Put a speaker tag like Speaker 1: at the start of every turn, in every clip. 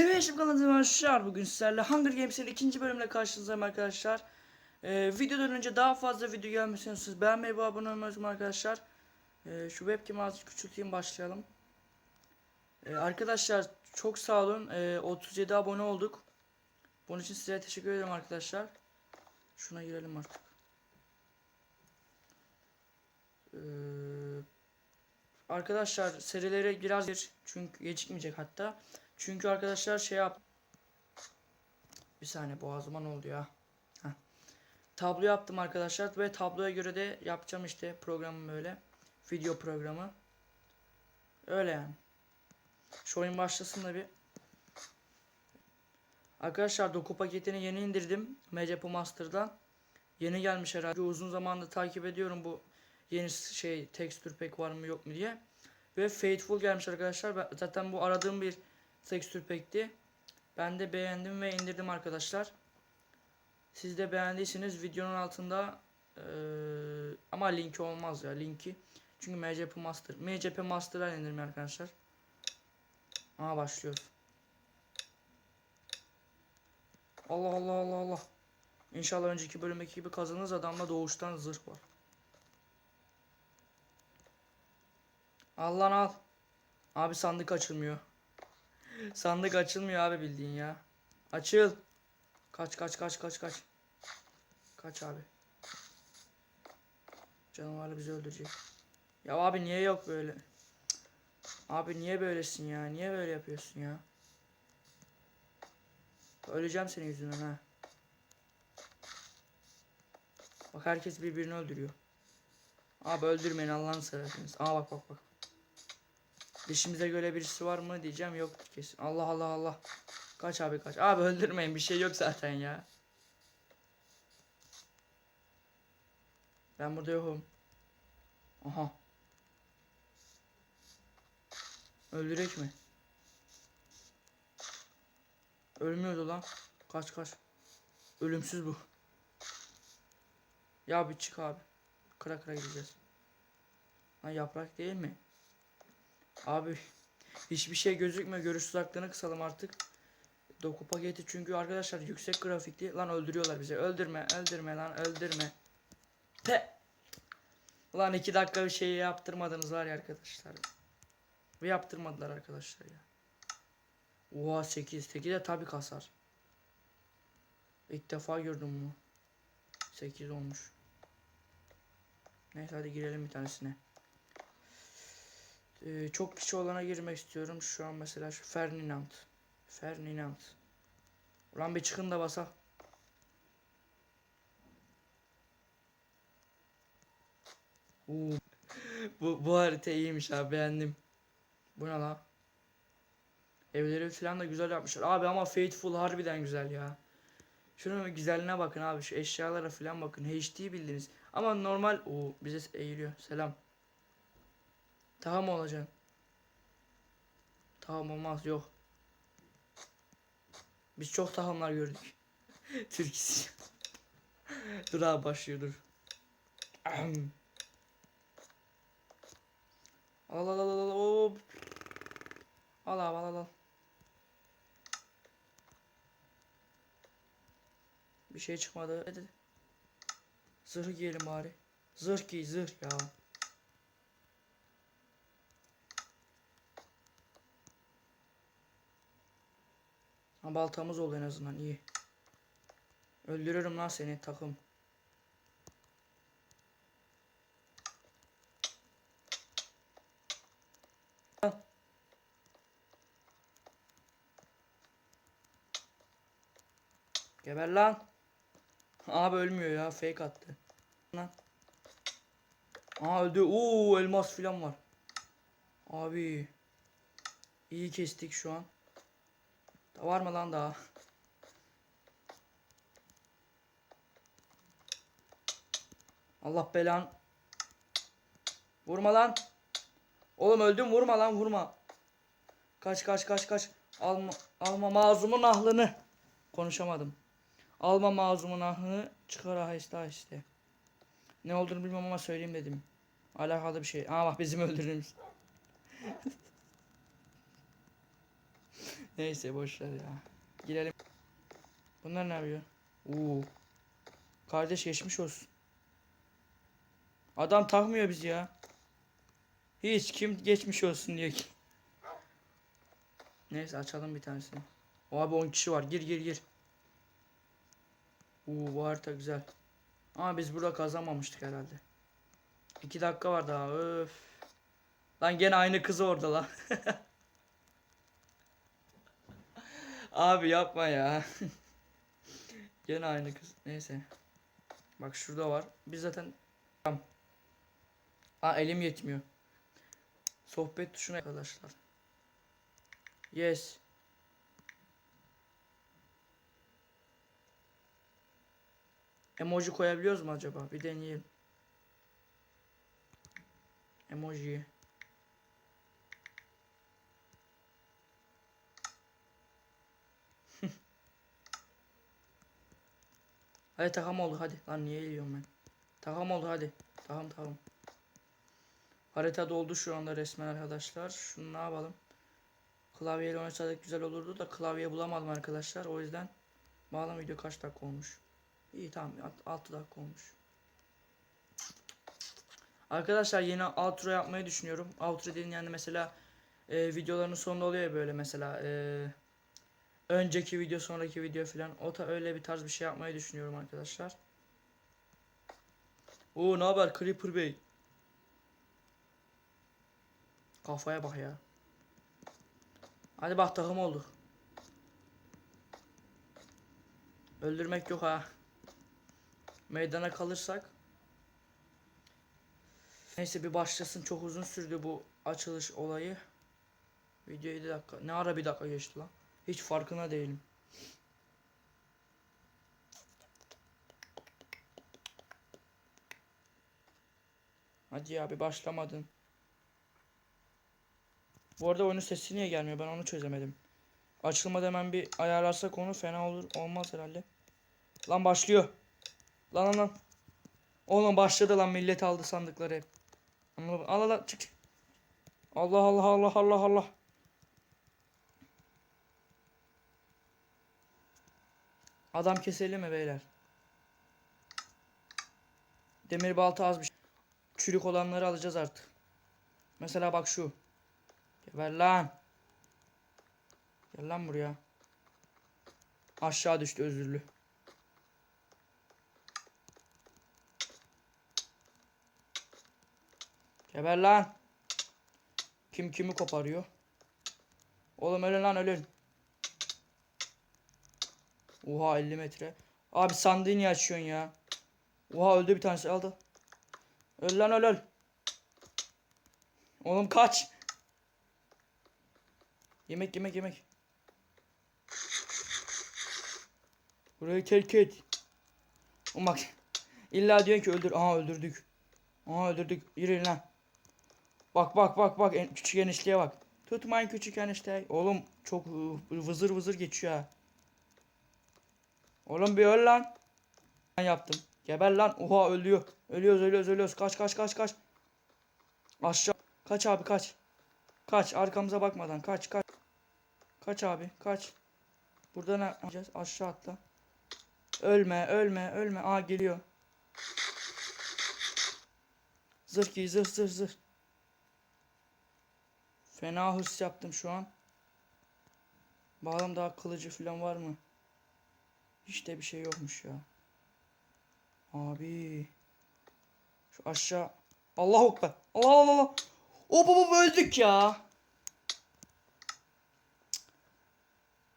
Speaker 1: Seviyeleşim kanalına arkadaşlar bugün sizlerle Hunger Games'in ikinci bölümüyle karşınızdayım arkadaşlar. Ee, videodan önce daha fazla video gelmesini siz beğenmeyi ve abone olmayı unutmayın arkadaşlar. Ee, şu webcam'i azıcık küçülteyim başlayalım. Ee, arkadaşlar çok sağ olun. Ee, 37 abone olduk. Bunun için size teşekkür ederim arkadaşlar. Şuna girelim artık. Ee, arkadaşlar serilere biraz geç çünkü gecikmeyecek hatta. Çünkü arkadaşlar şey yap. Bir saniye boğazıma ne oldu ya? Heh. Tablo yaptım arkadaşlar ve tabloya göre de yapacağım işte programı böyle. Video programı. Öyle yani. Şu oyun başlasın da bir. Arkadaşlar doku paketini yeni indirdim. MCP Master'dan. Yeni gelmiş herhalde. Uzun zamandır takip ediyorum bu yeni şey tekstür pek var mı yok mu diye. Ve Faithful gelmiş arkadaşlar. Ben, zaten bu aradığım bir tekstür pekti. Ben de beğendim ve indirdim arkadaşlar. Siz de beğendiyseniz videonun altında eee, ama linki olmaz ya linki. Çünkü MCP Master. MCP Master'a indirme arkadaşlar. Aa başlıyoruz. Allah Allah Allah Allah. İnşallah önceki bölümdeki gibi kazanırız adamda doğuştan zırh var. Al lan al. Abi sandık açılmıyor. Sandık açılmıyor abi bildiğin ya. Açıl. Kaç kaç kaç kaç kaç. Kaç abi. Canavarlı bizi öldürecek. Ya abi niye yok böyle? Abi niye böylesin ya? Niye böyle yapıyorsun ya? Öleceğim senin yüzünden ha. Bak herkes birbirini öldürüyor. Abi öldürmeyin Allah'ını seversiniz. Aa bak bak bak. Dişimize göre birisi var mı diyeceğim yoktur kesin. Allah Allah Allah. Kaç abi kaç. Abi öldürmeyin bir şey yok zaten ya. Ben burada yokum. Aha. Öldürek mi? Ölmüyordu lan. Kaç kaç. Ölümsüz bu. Ya bir çık abi. Kıra kıra gideceğiz. Lan yaprak değil mi? Abi hiçbir şey gözükmüyor. Görüş uzaklığını kısalım artık. Doku paketi çünkü arkadaşlar yüksek grafikli. Lan öldürüyorlar bizi. Öldürme, öldürme lan, öldürme. Te. Lan iki dakika bir şey yaptırmadınız var ya arkadaşlar. Ve yaptırmadılar arkadaşlar ya. Oha 8. 8 de tabi kasar. İlk defa gördüm bunu. 8 olmuş. Neyse hadi girelim bir tanesine. Ee, çok kişi olana girmek istiyorum. Şu an mesela şu Ferdinand. Ferdinand. Ulan bir çıkın da basa. Oo. bu, bu harita iyiymiş abi beğendim. Bu ne la? Evleri falan da güzel yapmışlar. Abi ama Faithful harbiden güzel ya. Şunun güzelliğine bakın abi. Şu eşyalara falan bakın. HD bildiniz. Ama normal o bize eğiliyor. Selam. Tamam olacaksın? Tamam olmaz yok. Biz çok tahamlar gördük. Türkisi. dur abi başlıyor dur. Al al al al al. Al abi al al al. Bir şey çıkmadı. Hadi. Zırh giyelim bari. Zırh giy zırh ya. Ha, baltamız oldu en azından iyi. Öldürürüm lan seni takım. Geber lan. Abi ölmüyor ya fake attı. Lan. Aa öldü. Oo elmas filan var. Abi. İyi kestik şu an. Var mı lan daha? Allah belan. Vurma lan. Oğlum öldüm vurma lan vurma. Kaç kaç kaç kaç. Alma alma mazumun ahlını. Konuşamadım. Alma mazumun ahlını çıkar aheste aheste. Ne olduğunu bilmem ama söyleyeyim dedim. Alakalı bir şey. Aa bak bizim öldürdüğümüz. Neyse boş ver ya. Girelim. Bunlar ne yapıyor? Oo. Kardeş geçmiş olsun. Adam takmıyor bizi ya. Hiç kim geçmiş olsun diyor ki. Neyse açalım bir tanesini. O abi 10 kişi var. Gir gir gir. Oo bu harita güzel. Ama biz burada kazanmamıştık herhalde. 2 dakika var daha. Öf. Lan gene aynı kız orada lan. Abi yapma ya. gene aynı kız. Neyse. Bak şurada var. Biz zaten Tamam. Aa elim yetmiyor. Sohbet tuşuna arkadaşlar. Yes. Emoji koyabiliyoruz mu acaba? Bir deneyelim. Emoji. Hadi takam oldu hadi. Lan niye eğiliyorum ben? Takam oldu hadi. Tamam tamam. Harita doldu şu anda resmen arkadaşlar. Şunu ne yapalım? Klavyeyle oynasaydık güzel olurdu da klavye bulamadım arkadaşlar. O yüzden Bağlam video kaç dakika olmuş? İyi tamam 6 dakika olmuş. Arkadaşlar yeni outro yapmayı düşünüyorum. Outro dediğin yani mesela e, videoların sonunda oluyor ya böyle mesela e, önceki video sonraki video filan o da öyle bir tarz bir şey yapmayı düşünüyorum arkadaşlar. Oo ne haber Creeper Bey? Kafaya bak ya. Hadi bak takım olduk. Öldürmek yok ha. Meydana kalırsak. Neyse bir başlasın. Çok uzun sürdü bu açılış olayı. Video 7 dakika. Ne ara bir dakika geçti lan. Hiç farkına değilim. Hadi ya bir başlamadın. Bu arada oyunun sesi niye gelmiyor ben onu çözemedim. Açılmadan hemen bir ayarlarsak onu fena olur. Olmaz herhalde. Lan başlıyor. Lan lan lan. Oğlum başladı lan millet aldı sandıkları hep. Al al çık. çık. Allah Allah Allah Allah Allah. Adam keselim mi beyler? Demir balta az bir. Çürük olanları alacağız artık. Mesela bak şu. Geber lan. Gel lan buraya. Aşağı düştü özürlü. Geber lan. Kim kimi koparıyor? Oğlum ölün lan ölün. Oha 50 metre. Abi sandığı niye açıyorsun ya? Oha öldü bir tanesi aldı. Öl lan öl öl. Oğlum kaç. Yemek yemek yemek. Burayı terk et. Oğlum bak. İlla diyor ki öldür. Aha öldürdük. Aha öldürdük. Yürüyün lan. Bak bak bak bak. En, küçük enişteye bak. Tutmayın küçük enişte. Oğlum çok vızır vızır geçiyor ha. Oğlum bir öl lan. Ben yaptım. Geber lan. Oha ölüyor. Ölüyoruz ölüyoruz ölüyoruz. Kaç kaç kaç kaç. Aşağı. Kaç abi kaç. Kaç arkamıza bakmadan kaç kaç. Kaç abi kaç. Burada ne yapacağız? Aşağı atla. Ölme ölme ölme. Aa geliyor. Zırh giy zırh zırh zırh. Fena hırs yaptım şu an. Bakalım daha kılıcı falan var mı? Hiç de bir şey yokmuş ya. Abi. Şu aşağı. Allah ekber. Allah Allah Allah. O baba öldük ya.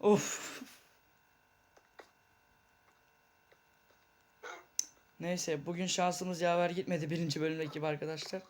Speaker 1: Of. Neyse bugün şansımız yaver gitmedi birinci bölümdeki gibi arkadaşlar.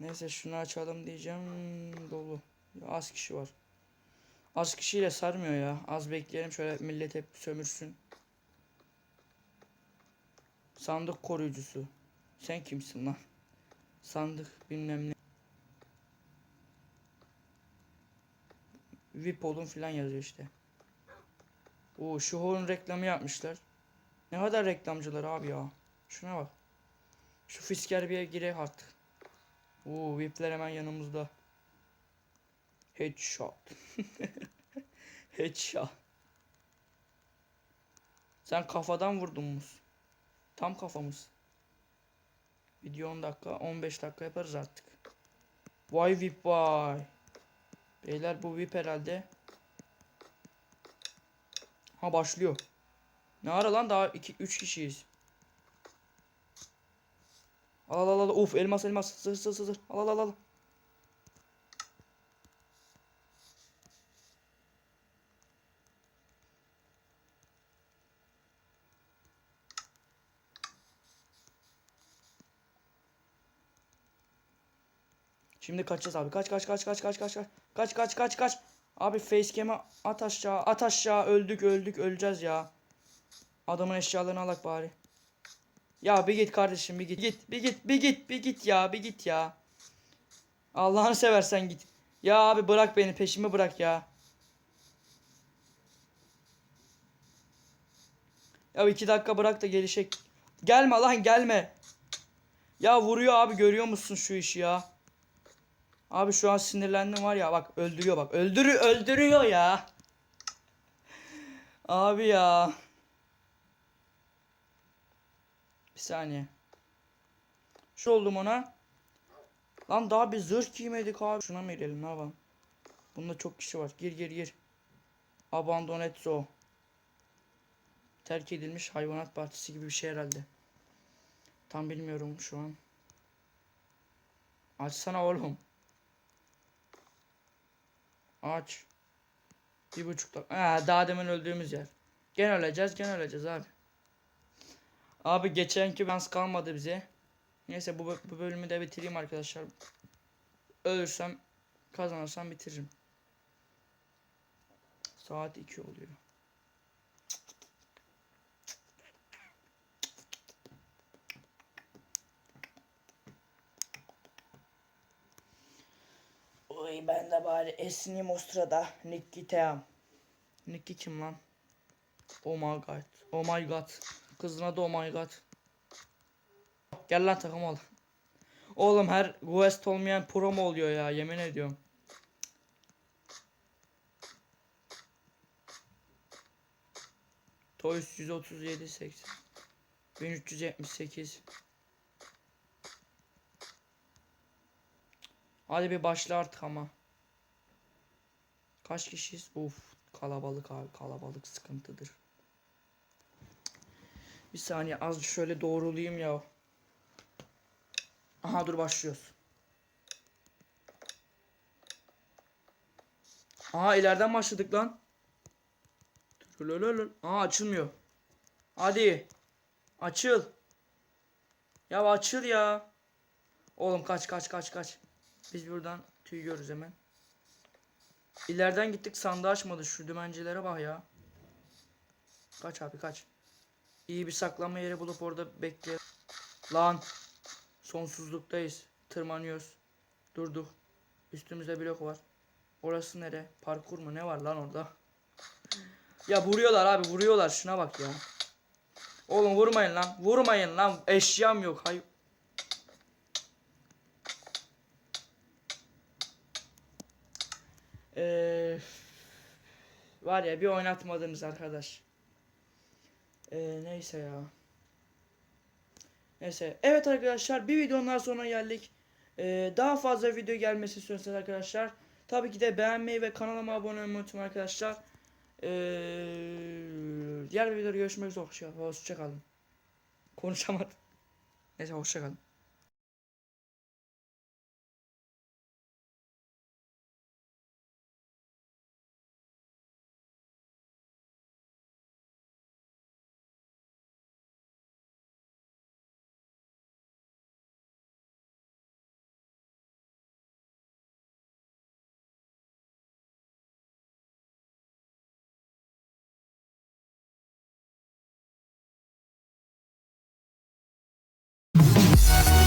Speaker 1: Neyse şunu açalım diyeceğim. Dolu. Az kişi var. Az kişiyle sarmıyor ya. Az bekleyelim şöyle millet hep sömürsün. Sandık koruyucusu. Sen kimsin lan? Sandık bilmem ne. VIP olun filan yazıyor işte. Oo şu horun reklamı yapmışlar. Ne kadar reklamcılar abi ya. Şuna bak. Şu fisker bir gire artık. Oo VIP'ler hemen yanımızda. Headshot. Headshot. Sen kafadan vurdun muz. Tam kafamız. Video 10 dakika 15 dakika yaparız artık. Vay VIP vay. Beyler bu VIP herhalde. Ha başlıyor. Ne ara lan daha 2 3 kişiyiz. Al al al. Of elmas elmas. Sır sır. sır. Al al al al. Şimdi kaçacağız abi. Kaç kaç kaç kaç kaç kaç kaç. Kaç kaç kaç kaç. Abi facecam'e at aşağı. At aşağı. Öldük öldük öleceğiz ya. Adamın eşyalarını alak bari. Ya bir git kardeşim bir git. Git bir git bir git bir git ya bir git ya. Allah'ını seversen git. Ya abi bırak beni peşimi bırak ya. Ya iki dakika bırak da gelişek. Gelme lan gelme. Ya vuruyor abi görüyor musun şu işi ya? Abi şu an sinirlendim var ya bak öldürüyor bak. Öldürü öldürüyor ya. Abi ya. Bir saniye. Şu oldum ona. Lan daha bir zırh giymedik abi. Şuna mı girelim ne yapalım? Bunda çok kişi var. Gir gir gir. Abandonet Zoo. Terk edilmiş hayvanat bahçesi gibi bir şey herhalde. Tam bilmiyorum şu an. Açsana oğlum. Aç. Bir buçuk dakika. Ha, daha demin öldüğümüz yer. Gene öleceğiz gene öleceğiz abi. Abi geçenki dans kalmadı bize. Neyse bu, bu bölümü de bitireyim arkadaşlar. Ölürsem kazanırsam bitiririm. Saat 2 oluyor. Oy ben de bari esneyim o sırada. Nicky Team. Nicky kim lan? Oh my god. Oh my god. Kızına da oh my god. Gel lan takım ol. Oğlum her quest olmayan pro mu oluyor ya yemin ediyorum. Toys 137 80 1378 Hadi bir başla artık ama. Kaç kişiyiz? Uf kalabalık abi kalabalık sıkıntıdır. Bir saniye az şöyle doğrulayayım ya. Aha dur başlıyoruz. Aa ileriden başladık lan. Aa açılmıyor. Hadi. Açıl. Ya açıl ya. Oğlum kaç kaç kaç kaç. Biz buradan tüyüyoruz hemen. İleriden gittik sandığı açmadı. Şu dümencilere bak ya. Kaç abi kaç. İyi bir saklanma yeri bulup orada bekle. Lan. Sonsuzluktayız. Tırmanıyoruz. Durduk. Üstümüzde blok var. Orası nere? Parkur mu? Ne var lan orada? Ya vuruyorlar abi vuruyorlar. Şuna bak ya. Oğlum vurmayın lan. Vurmayın lan. Eşyam yok. Hay Ee, var ya bir oynatmadınız arkadaş. Ee, neyse ya. Neyse. Evet arkadaşlar bir videonun sonuna geldik. Ee, daha fazla video gelmesi istiyorsanız arkadaşlar. Tabii ki de beğenmeyi ve kanalıma abone olmayı unutmayın arkadaşlar. Ee, diğer videoda görüşmek üzere. Hoşçakalın. Konuşamadım. Neyse hoşçakalın. Podcast.